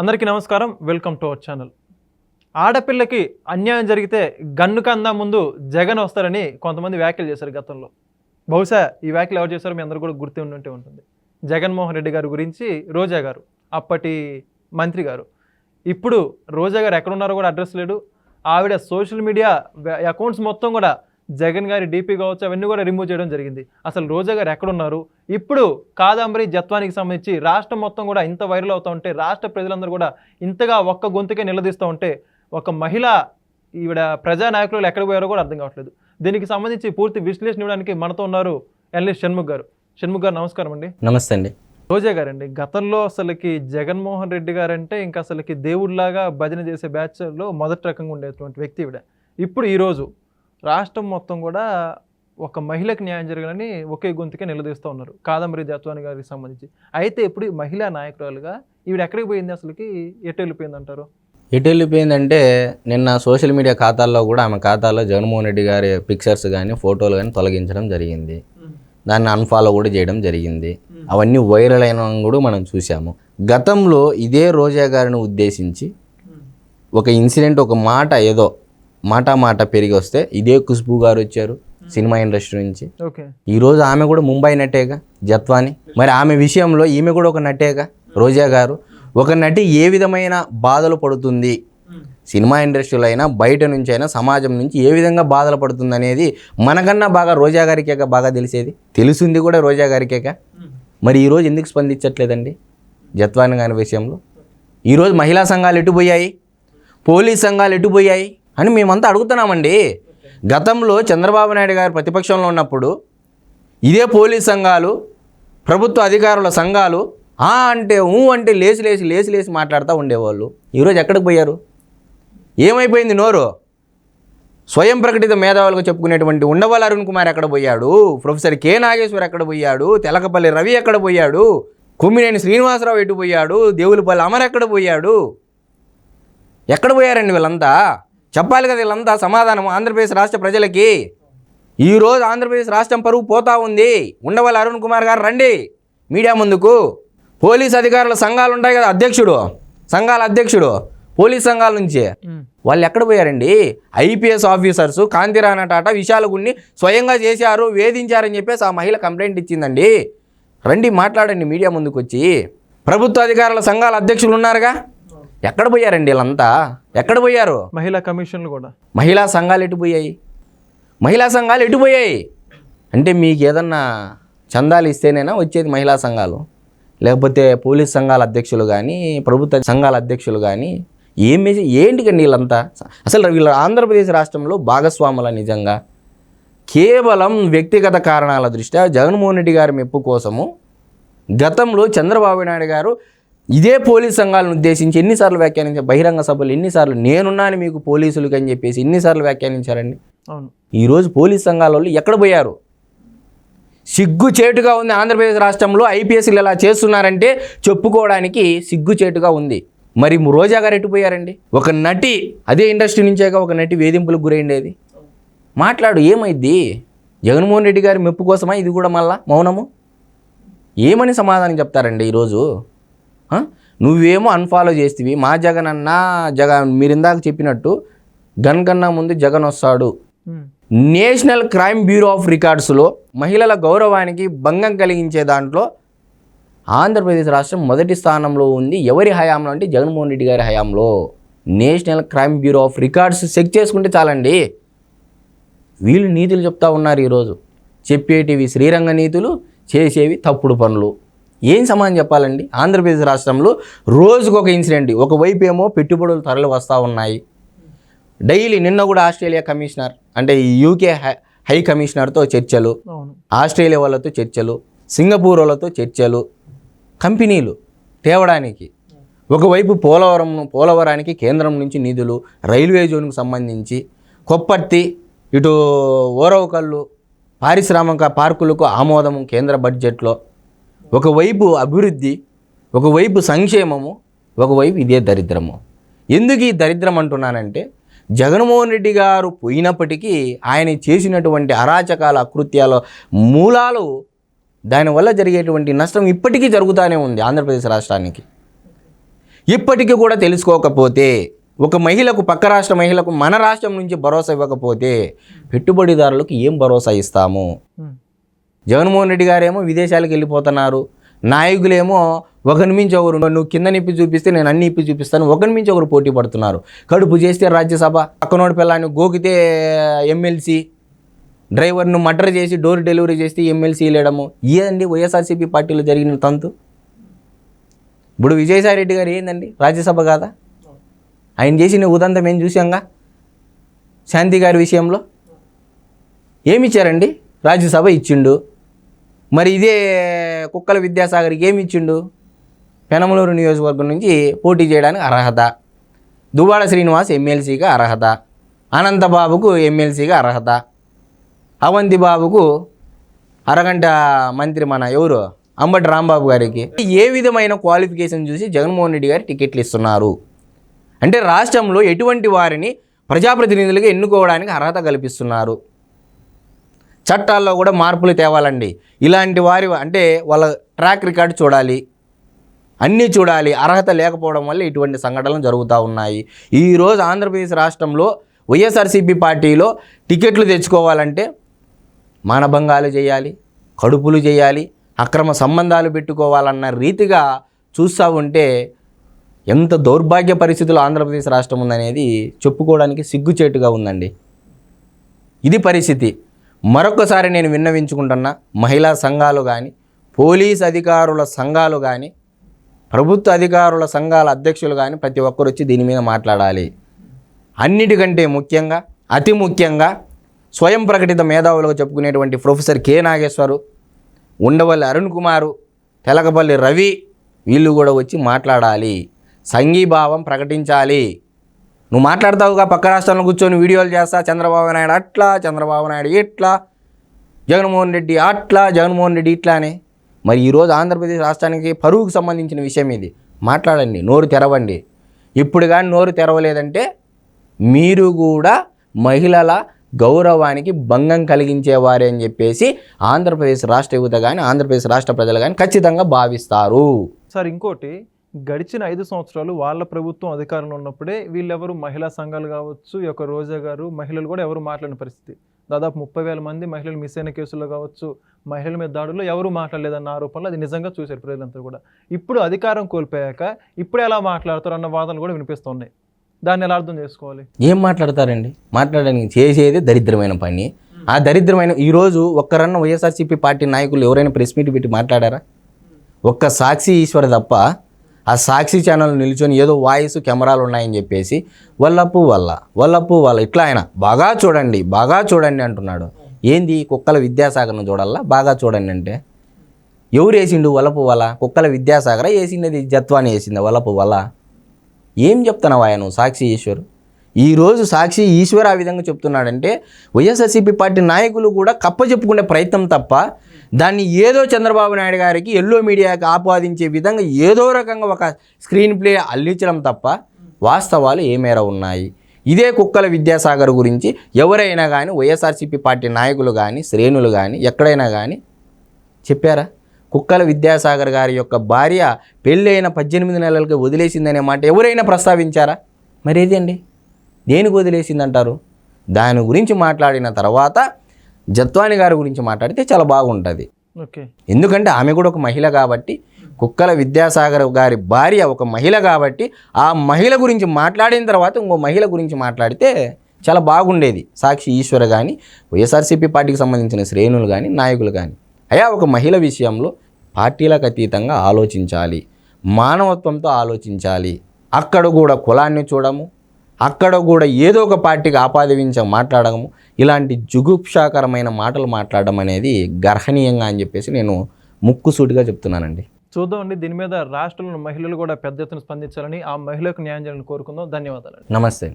అందరికీ నమస్కారం. Welcome to our channel ఆడపిల్లకి అన్యాయం జరిగితే గన్ను కందా ముందు జగన్ వస్తారని కొంతమంది వ్యాఖ్యలు చేశారు గతంలో. బహుశా ఈ వ్యాఖ్యలు ఎవరు చేశారో మీ అందరూ కూడా గుర్తు ఉంటే ఉంటుంది. జగన్మోహన్ రెడ్డి గారి గురించి రోజా గారు అప్పటి మంత్రి గారు. ఇప్పుడు రోజా గారు ఎక్కడున్నారో కూడా అడ్రస్ లేడు ఆవిడ సోషల్ మీడియా అకౌంట్స్ మొత్తం కూడా జగన్ గారి డీపీ కావచ్చు అవన్నీ కూడా రిమూవ్ చేయడం జరిగింది. అసలు రోజా గారు ఎక్కడున్నారు? ఇప్పుడు కాదంబరి జత్వానికి సంబంధించి రాష్ట్రం మొత్తం కూడా ఇంత వైరల్ అవుతూ ఉంటే రాష్ట్ర ప్రజలందరూ కూడా ఇంతగా ఒక్క గొంతుకే నిలదీస్తూ ఉంటే ఒక మహిళ ఈవిడ ప్రజానాయకులు ఎక్కడికి పోయారో కూడా అర్థం కావట్లేదు. దీనికి సంబంధించి పూర్తి విశ్లేషణ ఇవ్వడానికి మనతో ఉన్నారు ఎల్ఎస్ షణ్ముఖ్ గారు. షణ్ముఖ్ గారు నమస్కారం అండి. నమస్తే అండి. రోజా గారండి గతంలో అసలుకి జగన్మోహన్ రెడ్డి గారంటే ఇంకా అసలుకి దేవుడిలాగా భజన చేసే బ్యాచ్లో మొదటి రకంగా ఉండేటువంటి వ్యక్తి ఇవిడ ఇప్పుడు ఈరోజు రాష్ట్రం మొత్తం కూడా ఒక మహిళకు న్యాయం జరగాలని ఒకే గొంతుకే నిలదీస్తూ ఉన్నారు. కాదంబరి జత్వాని గారికి సంబంధించి. అయితే ఇప్పుడు మహిళా నాయకురాలుగా ఈవిడ ఎక్కడికి పోయింది అసలుకి? ఎటు వెళ్ళిపోయింది అంటారు? ఎటు వెళ్ళిపోయిందంటే నిన్న సోషల్ మీడియా ఖాతాల్లో కూడా ఆమె ఖాతాలో జగన్మోహన్ రెడ్డి గారి పిక్చర్స్ కానీ ఫోటోలు కానీ తొలగించడం జరిగింది. దాన్ని అన్ఫాలో కూడా చేయడం జరిగింది. అవన్నీ వైరల్ అయిన కూడా మనం చూసాము గతంలో ఇదే రోజా గారిని ఉద్దేశించి ఒక ఇన్సిడెంట్ ఒక మాట ఏదో మాట మాట పెరిగి వస్తే ఇదే ఖుష్బూ గారు వచ్చారు సినిమా ఇండస్ట్రీ నుంచి. ఓకే. ఈరోజు ఆమె కూడా ముంబై నటేగా జత్వాని. మరి ఆమె విషయంలో ఈమె కూడా ఒక నటేగా రోజా గారు. ఒక నటి ఏ విధమైన బాధలు పడుతుంది? సినిమా ఇండస్ట్రీలో అయినా బయట నుంచి అయినా సమాజం నుంచి ఏ విధంగా బాధలు పడుతుంది అనేది మనకన్నా బాగా రోజా గారికేగా బాగా తెలిసేది? తెలుసుంది కూడా రోజా గారికేగా. మరి ఈరోజు ఎందుకు స్పందించట్లేదండి జత్వాని గారి విషయంలో? ఈరోజు మహిళా సంఘాలు ఎటుపోయాయి పోలీస్ సంఘాలు ఎటుపోయాయి అని మేమంతా అడుగుతున్నామండి. గతంలో చంద్రబాబు నాయుడు గారు ప్రతిపక్షంలో ఉన్నప్పుడు ఇదే పోలీస్ సంఘాలు ప్రభుత్వ అధికారుల సంఘాలు ఆ అంటే ఊ అంటే లేచి లేచి లేచి లేచి మాట్లాడుతూ ఉండేవాళ్ళు. ఈరోజు ఎక్కడికి పోయారు? ఏమైపోయింది నోరు? స్వయం ప్రకటిత మేధావులకు చెప్పుకునేటువంటి ఉండవల్ అరుణ్ కుమార్ ఎక్కడ పోయాడు? ప్రొఫెసర్ కె నాగేశ్వర్ ఎక్కడ పోయాడు? తెలకపల్లి రవి ఎక్కడ పోయాడు? కుమ్మినేని శ్రీనివాసరావు ఎటు పోయాడు? దేవులపల్లి అమర్ ఎక్కడ పోయాడు? ఎక్కడ పోయారండి వీళ్ళంతా? చెప్పాలి కదా వీళ్ళంతా సమాధానం ఆంధ్రప్రదేశ్ రాష్ట్ర ప్రజలకి. ఈరోజు ఆంధ్రప్రదేశ్ రాష్ట్రం పరువు పోతా ఉంది. ఉండవల్లి అరుణ్ కుమార్ గారు రండి. మీడియా ముందుకు. పోలీస్ అధికారుల సంఘాలు ఉంటాయి కదా అధ్యక్షుడు. సంఘాల అధ్యక్షుడు పోలీస్ సంఘాల నుంచి. వాళ్ళు ఎక్కడ పోయారండి? ఐపీఎస్ ఆఫీసర్స్ కాంతిరాణ టాటా విశాల గుడిని స్వయంగా చేశారు వేధించారని చెప్పేసి ఆ మహిళ కంప్లైంట్ ఇచ్చిందండి. రండి మాట్లాడండి మీడియా ముందుకు వచ్చి ప్రభుత్వ అధికారుల సంఘాల అధ్యక్షులు ఉన్నారుగా? ఎక్కడ పోయారండి వీళ్ళంతా? ఎక్కడ పోయారు? మహిళా కమిషన్లు కూడా. మహిళా సంఘాలు ఎటుపోయాయి మహిళా సంఘాలు ఎటుపోయాయి అంటే మీకు ఏదన్నా చందాలు ఇస్తేనేనా వచ్చేది మహిళా సంఘాలు? లేకపోతే పోలీస్ సంఘాల అధ్యక్షులు కానీ ప్రభుత్వ సంఘాల అధ్యక్షులు కానీ ఏం ఏంటికండి వీళ్ళంతా? అసలు వీళ్ళ ఆంధ్రప్రదేశ్ రాష్ట్రంలో భాగస్వాముల నిజంగా? కేవలం వ్యక్తిగత కారణాల దృష్ట్యా జగన్మోహన్ రెడ్డి గారి మెప్పు కోసము గతంలో చంద్రబాబు నాయుడు గారు ఇదే పోలీస్ సంఘాలను ఉద్దేశించి ఎన్నిసార్లు వ్యాఖ్యానించారు బహిరంగ సభలు ఎన్నిసార్లు నేనున్నాను మీకు పోలీసులకి అని చెప్పేసి ఎన్నిసార్లు వ్యాఖ్యానించారండి? అవును. ఈరోజు పోలీస్ సంఘాల వాళ్ళు ఎక్కడ పోయారు? సిగ్గు చేటుగా ఉంది ఆంధ్రప్రదేశ్ రాష్ట్రంలో ఐపీఎస్లు ఇలా చేస్తున్నారంటే చెప్పుకోవడానికి సిగ్గు చేటుగా ఉంది. మరి రోజా గారు ఎట్టుపోయారండి ఒక నటి అదే ఇండస్ట్రీ నుంచేగా ఒక నటి వేధింపులకు గురైండేది. మాట్లాడు ఏమైద్ది? జగన్మోహన్ రెడ్డి గారి మెప్పు కోసమా ఇది కూడా మళ్ళా మౌనము? ఏమని సమాధానం చెప్తారండి ఈరోజు? నువ్వేమో అన్ఫాలో చేస్తేవి. మా జగన్ అన్న జగన్ మీరు ఇందాక చెప్పినట్టు గన్ కన్నా ముందు జగన్ వస్తాడు. నేషనల్ క్రైమ్ బ్యూరో ఆఫ్ రికార్డ్స్లో మహిళల గౌరవానికి భంగం కలిగించే దాంట్లో ఆంధ్రప్రదేశ్ రాష్ట్రం మొదటి స్థానంలో ఉంది. ఎవరి హయాంలో అంటే జగన్మోహన్ రెడ్డి గారి హయాంలో. National crime bureau of records check చేసుకుంటే చాలండి. వీళ్ళు నీతులు చెప్తా ఉన్నారు ఈరోజు. చెప్పేటివి శ్రీరంగ నీతులు చేసేవి తప్పుడు పనులు. ఏం సమాధానం చెప్పాలండి? ఆంధ్రప్రదేశ్ రాష్ట్రంలో రోజుకు ఒక ఇన్సిడెంట్. ఒకవైపు ఏమో పెట్టుబడులు తరలి వస్తూ ఉన్నాయి. డైలీ నిన్న కూడా ఆస్ట్రేలియా కమిషనర్ అంటే ఈ యూకే హై హై కమిషనర్తో చర్చలు ఆస్ట్రేలియా వాళ్ళతో చర్చలు సింగపూర్ వాళ్ళతో చర్చలు కంపెనీలు తేవడానికి. ఒకవైపు పోలవరం పోలవరానికి కేంద్రం నుంచి నిధులు రైల్వే జోన్కు సంబంధించి కొప్పర్తి ఇటు ఓరవకల్లు పారిశ్రామిక పార్కులకు ఆమోదము కేంద్ర బడ్జెట్లో ఒకవైపు అభివృద్ధి ఒకవైపు సంక్షేమము ఒకవైపు ఇదే దరిద్రము. ఎందుకు ఈ దరిద్రం అంటున్నానంటే జగన్మోహన్ రెడ్డి గారు పోయినప్పటికీ ఆయన చేసినటువంటి అరాచకాల అకృత్యాల మూలాలు దానివల్ల జరిగేటువంటి నష్టం ఇప్పటికీ జరుగుతూనే ఉంది ఆంధ్రప్రదేశ్ రాష్ట్రానికి. ఇప్పటికీ కూడా తెలుసుకోకపోతే ఒక మహిళకు పక్క రాష్ట్ర మహిళకు మన రాష్ట్రం నుంచి భరోసా ఇవ్వకపోతే పెట్టుబడిదారులకు ఏం భరోసా ఇస్తాము? జగన్మోహన్ రెడ్డి గారేమో విదేశాలకు వెళ్ళిపోతున్నారు. నాయకులేమో ఒకరి మించి ఒకరు నువ్వు కింద నిప్పి చూపిస్తే నేను అన్ని ఇప్పి చూపిస్తాను. ఒకరి మించి ఒకరు పోటీ పడుతున్నారు. కడుపు చేస్తే రాజ్యసభ పక్కనోడి పిల్లాన్ని గోకితే ఎమ్మెల్సీ డ్రైవర్ను మర్డర్ చేసి డోర్ డెలివరీ చేస్తే ఎమ్మెల్సీ లేడము. ఏదండి వైఎస్ఆర్సీపీ పార్టీలో జరిగిన తంతు. ఇప్పుడు విజయసాయి రెడ్డి గారు ఏందండి? రాజ్యసభ కాదా? ఆయన చేసిన ఉదంతం ఏం చూసాంగా శాంతి గారి విషయంలో? ఏమి ఇచ్చారండి రాజ్యసభ ఇచ్చిండు. మరి ఇదే కుక్కల విద్యాసాగర్కి ఏమి ఇచ్చిండు? పెనమలూరు నియోజకవర్గం నుంచి పోటీ చేయడానికి అర్హత. దువ్వాడ శ్రీనివాస్ ఎమ్మెల్సీగా అర్హత. అనంతబాబుకు ఎమ్మెల్సీగా అర్హత. అవంతి బాబుకు అరగంట మంత్రి మన ఎవరు? అంబటి రాంబాబు గారికి. ఏ విధమైన క్వాలిఫికేషన్ చూసి జగన్మోహన్ రెడ్డి గారు టికెట్లు ఇస్తున్నారు? అంటే రాష్ట్రంలో ఎటువంటి వారిని ప్రజాప్రతినిధులుగా ఎన్నుకోవడానికి అర్హత కల్పిస్తున్నారు? చట్టాల్లో కూడా మార్పులు తేవాలండి. ఇలాంటి వారి అంటే వాళ్ళ ట్రాక్ రికార్డ్ చూడాలి. అన్నీ చూడాలి. అర్హత లేకపోవడం వల్ల ఇటువంటి సంఘటనలు జరుగుతూ ఉన్నాయి. ఈరోజు ఆంధ్రప్రదేశ్ రాష్ట్రంలో వైఎస్ఆర్సీపీ పార్టీలో టికెట్లు తెచ్చుకోవాలంటే మానభంగాలు చేయాలి కడుపులు చేయాలి అక్రమ సంబంధాలు పెట్టుకోవాలన్న రీతిగా చూస్తూ ఉంటే ఎంత దౌర్భాగ్య పరిస్థితులు ఆంధ్రప్రదేశ్ రాష్ట్రం ఉందనేది చెప్పుకోవడానికి సిగ్గుచేటుగా ఉందండి. ఇది పరిస్థితి. మరొకసారి నేను విన్నవించుకుంటున్నా మహిళా సంఘాలు కానీ పోలీస్ అధికారుల సంఘాలు కానీ ప్రభుత్వ అధికారుల సంఘాల అధ్యక్షులు కానీ ప్రతి ఒక్కరు వచ్చి దీని మీద మాట్లాడాలి. అన్నిటికంటే ముఖ్యంగా అతి ముఖ్యంగా స్వయం ప్రకటిత మేధావులుగా చెప్పుకునేటువంటి ప్రొఫెసర్ కె నాగేశ్వరు ఉండవల్లి అరుణ్ కుమారు తెలకపల్లి రవి వీళ్ళు కూడా వచ్చి మాట్లాడాలి. సంఘీభావం ప్రకటించాలి. నువ్వు మాట్లాడతావుగా పక్క రాష్ట్రంలో కూర్చొని వీడియోలు చేస్తా చంద్రబాబు నాయుడు అట్లా చంద్రబాబు నాయుడు ఇట్లా జగన్మోహన్ రెడ్డి అట్లా జగన్మోహన్ రెడ్డి ఇట్లా అని మరి ఈరోజు ఆంధ్రప్రదేశ్ రాష్ట్రానికి పరువుకు సంబంధించిన విషయం ఇది. మాట్లాడండి నోరు తెరవండి. ఇప్పుడు కానీ నోరు తెరవలేదంటే మీరు కూడా మహిళల గౌరవానికి భంగం కలిగించేవారే అని చెప్పేసి ఆంధ్రప్రదేశ్ రాష్ట్ర యువత కానీ ఆంధ్రప్రదేశ్ రాష్ట్ర ప్రజలు కానీ ఖచ్చితంగా భావిస్తారు. సార్ ఇంకోటి గడిచిన ఐదు సంవత్సరాలు వాళ్ళ ప్రభుత్వం అధికారంలో ఉన్నప్పుడే వీళ్ళెవరు మహిళా సంఘాలు కావచ్చు ఈ యొక్క రోజా గారు మహిళలు కూడా ఎవరు మాట్లాడిన పరిస్థితి. దాదాపు ముప్పై వేల మంది మహిళలు మిస్ అయిన కేసుల్లో కావచ్చు మహిళల మీద దాడుల్లో ఎవరు మాట్లాడలేదన్న ఆరోపణలు అది నిజంగా చూశారు ప్రజలంతా కూడా. ఇప్పుడు అధికారం కోల్పోయాక ఇప్పుడు ఎలా మాట్లాడతారు అన్న వాదనలు కూడా వినిపిస్తున్నాయి దాన్ని ఎలా అర్థం చేసుకోవాలి? ఏం మాట్లాడతారండి? మాట్లాడడానికి చేసేది దరిద్రమైన పని. ఆ దరిద్రమైన ఈరోజు ఒక్కరన్న వైఎస్ఆర్సీపీ పార్టీ నాయకులు ఎవరైనా ప్రెస్ మీట్ పెట్టి మాట్లాడారా? ఒక్క సాక్షి ఈశ్వర్ తప్ప ఆ సాక్షి ఛానల్ నిల్చొని ఏదో వాయిస్ కెమెరాలు ఉన్నాయని చెప్పేసి వల్లపు వల్ల వల్లపు వల్ల ఇట్లా ఆయన బాగా చూడండి బాగా చూడండి అంటున్నాడు. ఏంది? కుక్కల విద్యాసాగర్ను చూడాలా? బాగా చూడండి అంటే. ఎవరు వేసిండు వలపు వల కుక్కల విద్యాసాగర వేసింది జత్వాని వేసింది వలపు వల ఏం చెప్తున్నావు ఆయన సాక్షి ఈశ్వర్? ఈరోజు సాక్షి ఈశ్వర్ ఆ విధంగా చెప్తున్నాడంటే వైఎస్ఆర్సీపీ పార్టీ నాయకులు కూడా కప్ప చెప్పుకునే ప్రయత్నం తప్ప దాన్ని ఏదో చంద్రబాబు నాయుడు గారికి ఎల్లో మీడియాకి ఆపాదించే విధంగా ఏదో రకంగా ఒక స్క్రీన్ ప్లే అల్లించడం తప్ప వాస్తవాలు ఏ మేర ఉన్నాయి? ఇదే కుక్కల విద్యాసాగర్ గురించి ఎవరైనా కానీ వైఎస్ఆర్సీపీ పార్టీ నాయకులు కానీ శ్రేణులు కానీ ఎక్కడైనా కానీ చెప్పారా? కుక్కల విద్యాసాగర్ గారి యొక్క భార్య పెళ్ళైన పద్దెనిమిది నెలలకి వదిలేసిందనే మాట ఎవరైనా ప్రస్తావించారా? మరి ఏదండి దేనికి వదిలేసిందంటారు? దాని గురించి మాట్లాడిన తర్వాత జత్వాని గారి గురించి మాట్లాడితే చాలా బాగుంటుంది. ఓకే. ఎందుకంటే ఆమె కూడా ఒక మహిళ కాబట్టి కుక్కల విద్యాసాగర్ గారి భార్య ఒక మహిళ కాబట్టి ఆ మహిళ గురించి మాట్లాడిన తర్వాత ఇంకో మహిళ గురించి మాట్లాడితే చాలా బాగుండేది. సాక్షి ఈశ్వర కానీ వైఎస్ఆర్సీపీ పార్టీకి సంబంధించిన శ్రేణులు కానీ నాయకులు కానీ అయా ఒక మహిళ విషయంలో పార్టీలకు అతీతంగా ఆలోచించాలి. మానవత్వంతో ఆలోచించాలి. అక్కడ కూడా కులాన్ని చూడము అక్కడ కూడా ఏదో ఒక పార్టీకి ఆపాదించ మాట్లాడము. ఇలాంటి జుగుప్సాకరమైన మాటలు మాట్లాడడం అనేది గర్హనీయంగా అని చెప్పేసి నేను ముక్కుసూటిగా చెప్తున్నానండి. చూద్దామండి దీని మీద రాష్ట్రంలో మహిళలు కూడా పెద్ద ఎత్తున స్పందించాలని ఆ మహిళలకు న్యాయం చేయాలని కోరుకుందాం. ధన్యవాదాలు నమస్తే